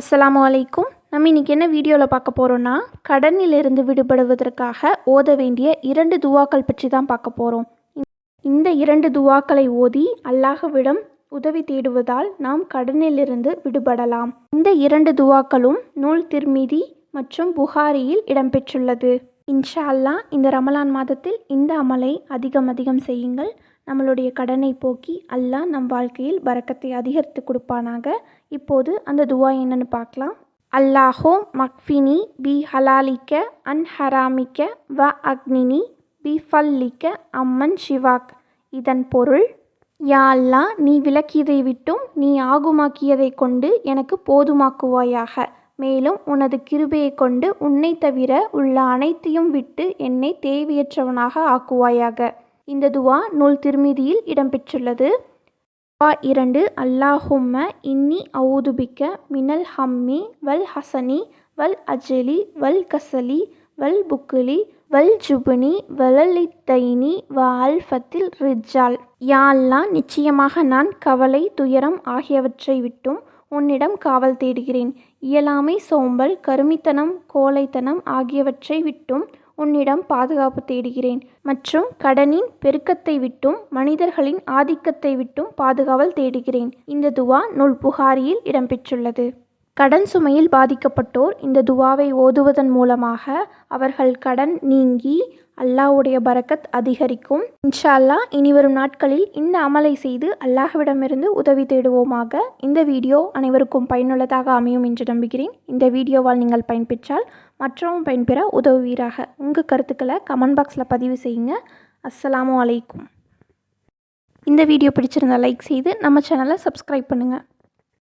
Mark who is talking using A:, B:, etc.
A: அஸ்லாம் அலைக்கும் நம்ம இன்றைக்கி என்ன வீடியோவில் பார்க்க போகிறோன்னா கடனிலிருந்து விடுபடுவதற்காக ஓத வேண்டிய இரண்டு துவாக்கள் பற்றி தான் பார்க்க போகிறோம் இந்த இரண்டு துவாக்களை ஓதி அல்லாஹ்விடம் உதவி தேடுவதால் நாம் கடனிலிருந்து விடுபடலாம். இந்த இரண்டு துவாக்களும் நூல் திருமிதி மற்றும் புகாரியில் இடம்பெற்றுள்ளது. இன்ஷா அல்லாஹ் இந்த ரமலான் மாதத்தில் இந்த அமலை அதிகம் அதிகம் செய்யுங்கள். நம்மளுடைய கடனை போக்கி அல்லாஹ் நம் வாழ்க்கையில் பறக்கத்தை அதிகரித்து கொடுப்பானாக. இப்போது அந்த துவா என்னன்னு பார்க்கலாம். அல்லாஹோ மக்ஃபினி பி ஹலாலிக்க அன் ஹராமிக்க வ அக்னினி பி ஃபல்லிக்க அம்மன் ஷிவாக். இதன் பொருள் யா அல்லாஹ் நீ விலக்கியதை விட்டும் நீ ஆகுமாக்கியதை கொண்டு எனக்கு போதுமாக்குவாயாக. மேலும் உனது கிருபையை கொண்டு உன்னை தவிர உள்ள அனைத்தையும் விட்டு என்னை தேவையற்றவனாக ஆக்குவாயாக. இந்த துவா நூல் திருமிதியில் இடம்பெற்றுள்ளது. துவா இரண்டு அல்லாஹும்ம இன்னி அவுதுபிக்க மினல் ஹம்மி வல் ஹசனி வல் அஜலி வல் கசலி வல் புக்குலி வல் ஜுபுனி வலலித்தைனி வ அல்ஃபத்தில் ரிஜால் யா நிச்சயமாக நான் கவலை துயரம் ஆகியவற்றை விட்டும் உன்னிடம் காவல் தேடுகிறேன். இயலாமை சோம்பல் கருமித்தனம் கோழைத்தனம் ஆகியவற்றை விட்டும் உன்னிடம் பாதுகாப்பு தேடுகிறேன். மற்றும் கடனின் பெருக்கத்தை விட்டும் மனிதர்களின் ஆதிக்கத்தை விட்டும் பாதுகாவல் தேடுகிறேன். இந்த துவா நூல் புகாரியில் இடம்பெற்றுள்ளது. கடன் சுமையில் பாதிக்கப்பட்டோர் இந்த துவாவை ஓதுவதன் மூலமாக அவர்கள் கடன் நீங்கி அல்லாஹ்வுடைய பரக்கத் அதிகரிக்கும். இன்ஷா அல்லாஹ் இனிவரும் நாட்களில் இந்த அமலை செய்து அல்லாஹ்விடமிருந்து உதவி தேடுவோமாக. இந்த வீடியோ அனைவருக்கும் பயனுள்ளதாக அமையும் என்று நம்புகிறேன். இந்த வீடியோவால் நீங்கள் பயன்பெற்றால் மற்றவங்க பயன்பெற உதவுவீராக. உங்கள் கருத்துக்களை கமெண்ட் பாக்ஸில் பதிவு செய்யுங்க. அஸ்ஸலாமு அலைக்கும். இந்த வீடியோ பிடிச்சிருந்தா லைக் செய்து நம்ம சேனலை சப்ஸ்கிரைப் பண்ணுங்கள்